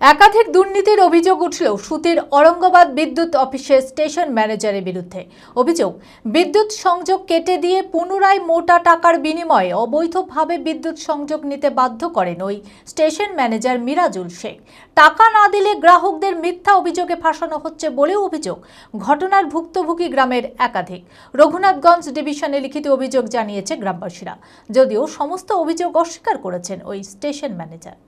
একাধিক দুর্নীতির অভিযোগ উঠল সুতির অরঙ্গাবাদ বিদ্যুৎ অফিসের স্টেশন ম্যানেজারের বিরুদ্ধে। অভিযোগ, বিদ্যুৎ সংযোগ কেটে দিয়ে পুনরায় মোটা টাকার বিনিময়ে অবৈধভাবে বিদ্যুৎ সংযোগ নিতে বাধ্য করেন ওই স্টেশন ম্যানেজার মিরাজুল শেখ। টাকা না দিলে গ্রাহকদের মিথ্যা অভিযোগে ফাঁসানো হচ্ছে বলেও অভিযোগ, ঘটনার ভুক্তভোগী গ্রামের একাধিক। রঘুনাথগঞ্জ ডিভিশনে লিখিত অভিযোগ জানিয়েছে গ্রামবাসীরা, যদিও সমস্ত অভিযোগ অস্বীকার করেছেন ওই স্টেশন ম্যানেজার।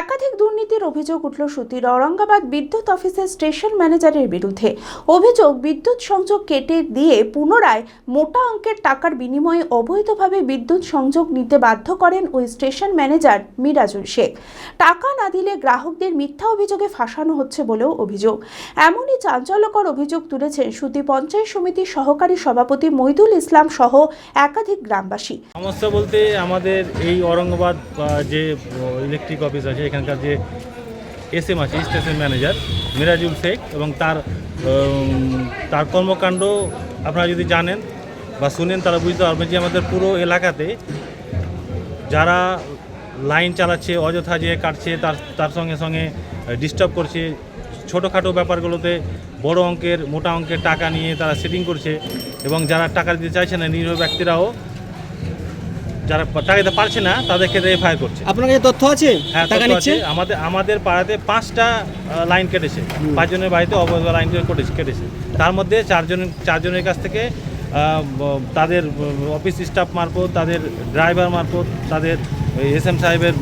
একাধিক দুর্নীতির অভিযোগ উঠল সুতির ঔরঙ্গাবাদ বিদ্যুৎ অফিসের স্টেশন ম্যানেজারের বিরুদ্ধে। অভিযোগ, বিদ্যুৎ সংযোগ কেটে দিয়ে পুনরায় মোটা অঙ্কের টাকার বিনিময়ে অবৈধভাবে বিদ্যুৎ সংযোগ নিতে বাধ্য করেন ওই স্টেশন ম্যানেজার মিরাজুল শেখ। টাকা না দিলে গ্রাহকদের মিথ্যা অভিযোগে ফাঁসানো হচ্ছে বলেও অভিযোগ। এমনই চাঞ্চল্যকর অভিযোগ তুলেছেন সুতি পঞ্চায়েত সমিতির সহকারী সভাপতি মইদুল ইসলাম সহ একাধিক গ্রামবাসী। সমস্যা বলতে আমাদের এই অরঙ্গাবাদ যে ইলেকট্রিক অফিস আছে, এখানকার যে এস এম আছে স্টেশন ম্যানেজার মিরাজুল শেখ এবং তার তার কর্মকাণ্ড আপনারা যদি জানেন বা শুনেন, তারা বুঝতে পারবেন যে আমাদের পুরো এলাকাতে যারা লাইন চালাচ্ছে, অযথা যে কাটছে, তার তার সঙ্গে সঙ্গে ডিস্টার্ব করছে, ছোটোখাটো ব্যাপারগুলোতে বড় অঙ্কের, মোটা অঙ্কের টাকা নিয়ে তারা সেটিং করছে এবং যারা টাকা দিতে চাইছে না, নিরীহ ব্যক্তিরাও যারা টাকা দিতে পারছে না তাদের ক্ষেত্রে এফআইআর করছে। আপনার কাছে তথ্য আছে? হ্যাঁ টাকা নিচ্ছে? আমাদের আমাদের পাড়াতে পাঁচটা লাইন কেটেছে। পাঁচজনের বাড়িতে অবৈধ লাইন কেটেছে কেটেছে। তার মধ্যে চারজন চারজনের কাছ থেকে তাদের অফিস স্টাফ মারফত তাদের ড্রাইভার মারফত তাদের এস এম সাহেবের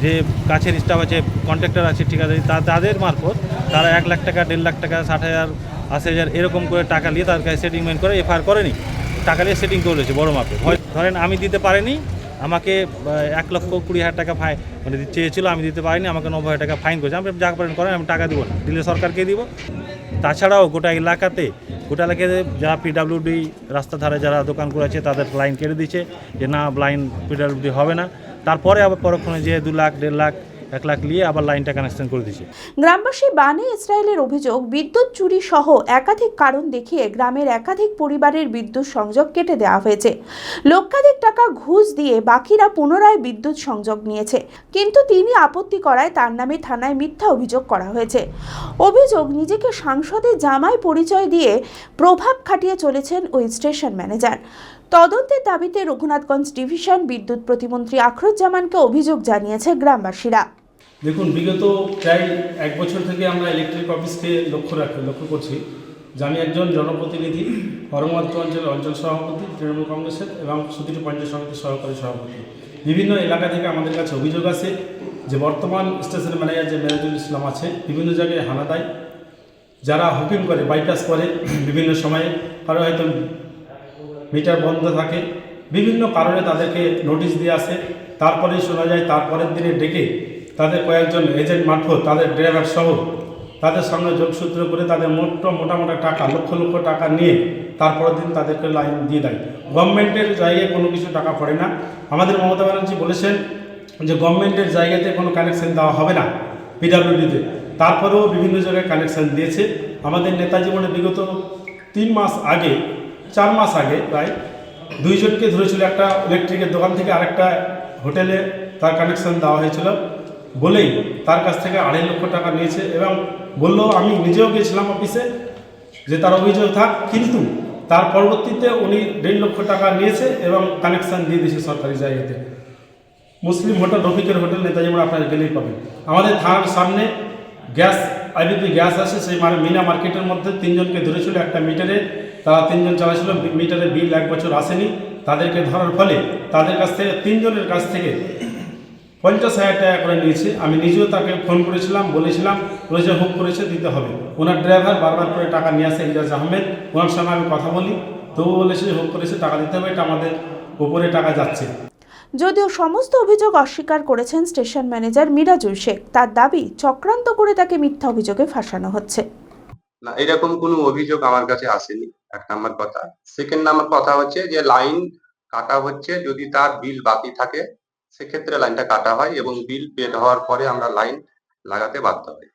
যে কাছের স্টাফ আছে কন্ট্রাক্টর আছে ঠিকাদারি তা- তাদের মারফত তারা এক লাখ টাকা দেড় লাখ টাকা ষাট হাজার আশি হাজার এরকম করে টাকা নিয়ে তার কাছে সেটিংমেন্ট করে এফআইআর করেনি। টাকা নিয়ে সেটিং করেছে বড় মাপে ধরেন আমি দিতে পারিনি, আমাকে এক লক্ষ কুড়ি হাজার টাকা ফাইন মানে চেয়েছিল আমি দিতে পারিনি, আমাকে নব্বই হাজার টাকা ফাইন করেছে। আমি যা পারেন করেন, আমি টাকা দিব না। দিলে সরকারকে দিব। তাছাড়াও গোটা এলাকাতে গোটা এলাকাতে যারা পিডাব্লিউডি রাস্তা ধারে যারা দোকান করেছে তাদের লাইন কেটে দিচ্ছে যে না লাইন পিডাব্লিউডি হবে না। তারপরে আবার পরক্ষণে যে দু লাখ, দেড় লাখ এক লাখ নিয়ে আবার লাইনটা কানেকশন করে দিচ্ছে গ্রামবাসী বানে ইসরায়েলের অভিযোগ, বিদ্যুৎ চুরি সহ একাধিক কারণ দেখিয়ে গ্রামের একাধিক পরিবারের বিদ্যুৎ সংযোগ কেটে দেওয়া হয়েছে। লক্ষাধিক টাকা ঘুষ দিয়ে বাকিরা পুনরায় বিদ্যুৎ সংযোগ নিয়েছে, কিন্তু তিনি আপত্তি করায় তার নামে থানায় মিথ্যা অভিযোগ করা হয়েছে। অভিযোগ, নিজেকে সাংসদের জামাই পরিচয় দিয়ে প্রভাব খাটিয়ে চলেছেন ওই স্টেশন ম্যানেজার। তদন্তের দাবিতে রঘুনাথগঞ্জ ডিভিশন বিদ্যুৎ প্রতিমন্ত্রী আখরুজ্জামানকে অভিযোগ জানিয়েছে গ্রামবাসীরা। দেখুন, বিগত প্রায় এক বছর থেকে আমরা ইলেকট্রিক অফিসকে লক্ষ্য রাখি, লক্ষ্য করছি। যে আমি একজন জনপ্রতিনিধি অরঙ্গাবাদ অঞ্চলের অঞ্চল সভাপতি, তৃণমূল কংগ্রেসের এবং সুতিটি পঞ্চায়েত সমিতির সহকারী সভাপতি। বিভিন্ন এলাকা থেকে আমাদের কাছে অভিযোগ আছে যে বর্তমান স্টেশন ম্যানেজার যে মেরাজুল ইসলাম আছে, বিভিন্ন জায়গায় হানা দেয়। যারা হুকিং করে বাইপাস করে বিভিন্ন সময়ে কারও হয়তো মিটার বন্ধ থাকে। বিভিন্ন কারণে তাদেরকে নোটিশ দিয়ে আসে। তারপরেই শোনা যায়, তারপরের দিনে ডেকে তাদের কয়েকজন এজেন্ট মারফত তাদের ড্রাইভার সহ তাদের সঙ্গে যোগসূত্র করে তাদের মোট মোটা মোটা টাকা, লক্ষ লক্ষ টাকা নিয়ে তারপরের দিন তাদেরকে লাইন দিয়ে দেয়। গভর্নমেন্টের জায়গায় কোনো কিছু টাকা পড়ে না। আমাদের মমতা ব্যানার্জি বলেছেন যে গভর্নমেন্টের জায়গাতে কোনো কানেকশন দেওয়া হবে না পিডাব্লিউডিতে তারপরেও বিভিন্ন জায়গায় কানেকশন দিয়েছে। আমাদের নেতাজি মনে বিগত তিন মাস আগে, চার মাস আগে প্রায় দুইজনকে ধরেছিল একটা ইলেকট্রিকের দোকান থেকে আরেকটা হোটেলে তার কানেকশন দেওয়া হয়েছিল। বলেই তার কাছ থেকে আড়াই লক্ষ টাকা নিয়েছে এবং বলল, আমি নিজেও গিয়েছিলাম অফিসে যে তার অভিযোগ থাক, কিন্তু তার পরবর্তীতে উনি দেড় লক্ষ টাকা নিয়েছে এবং কানেকশন দিয়ে দিয়েছে সরকারি জায়গাতে। মুসলিম হোটেল, রফিকের হোটেল, নেতাজি মোড় আপনারা গেলেই পাবেন। আমাদের থানার সামনে গ্যাস, আইবিপি গ্যাস আছে, সেই মানে মিনা মার্কেটের মধ্যে তিনজনকে ধরেছিল একটা মিটারে। তারা তিনজন চালাচ্ছিল, মিটারে বিল এক বছর আসেনি। তাদেরকে ধরার ফলে তাদের কাছ থেকে, তিনজনের কাছ থেকে পঞ্চাশ হাজার টাকা করে নিয়েছে। আমি নিজেও তাকে ফোন করেছিলাম বলেছিলাম ওই যে হুক করেছে দিতে হবে। ওনার ড্রাইভার বারবার করে টাকা নিয়ে আসে ইজাজ আহমেদ। ওনার সঙ্গে আমি কথা বলি। তবু বলেছে যে হুক করেছে টাকা দিতে হবে এটা আমাদের উপরে টাকা যাচ্ছে। যদিও সমস্ত অভিযোগ অস্বীকার করেছেন স্টেশন ম্যানেজার মিরাজুল শেখ তার দাবি চক্রান্ত করে তাকে মিথ্যা অভিযোগে ফাঁসানো হচ্ছে। না এরকম কোনো অভিযোগ আমার কাছে আসেনি এক নাম্বার কথা। সেকেন্ড নাম্বার কথা হচ্ছে যে লাইন কাটা হচ্ছে যদি তার বিল বাকি থাকে সেক্ষেত্রে লাইনটা কাটা হয় এবং বিল পেড হওয়ার পরে আমরা লাইন লাগাতে বাধ্য হই।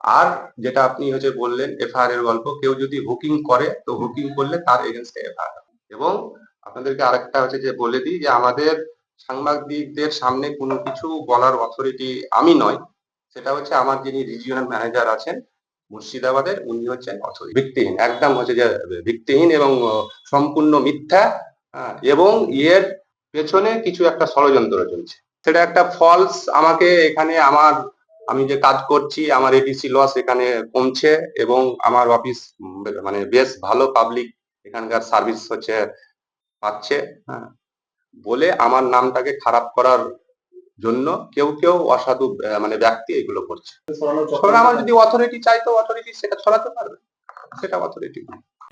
আর যেটা আপনি হচ্ছে বললেন এফআইআর এর গল্প কেউ যদি হুকিং করে তো হুকিং করলে তার এগেনস্টে এফআইআর এবং আপনাদেরকে আরেকটা হচ্ছে যে বলে দিই যে আমাদের সাংবাদিকদের সামনে কোনো কিছু বলার অথরিটি আমি নয় সেটা হচ্ছে আমার যিনি রিজিওনাল ম্যানেজার আছেন মুর্শিদাবাদের উনি হচ্ছেন অথরিটি ভিত্তিহীন একদম হচ্ছে যে ভিত্তিহীন এবং সম্পূর্ণ মিথ্যা আহ, এবং এর পেছনে কিছু একটা ষড়যন্ত্র চলছে। সেটা একটা ফলস আমাকে এখানে আমার আমি যে কাজ করছি আমার এডিসি লস এখানে কমছে এবং আমার অফিস মানে বেশ ভালো পাবলিক এখানকার সার্ভিস হচ্ছে পাচ্ছে হ্যাঁ। বলে আমার নামটাকে খারাপ করার জন্য কেউ কেউ অসাধু মানে ব্যক্তি এগুলো করছে। আমার যদি অথরিটি চাইতো অথরিটি সেটা ছড়াতে পারবে। সেটা অথরিটি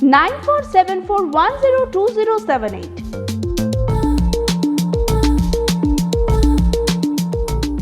9474102078.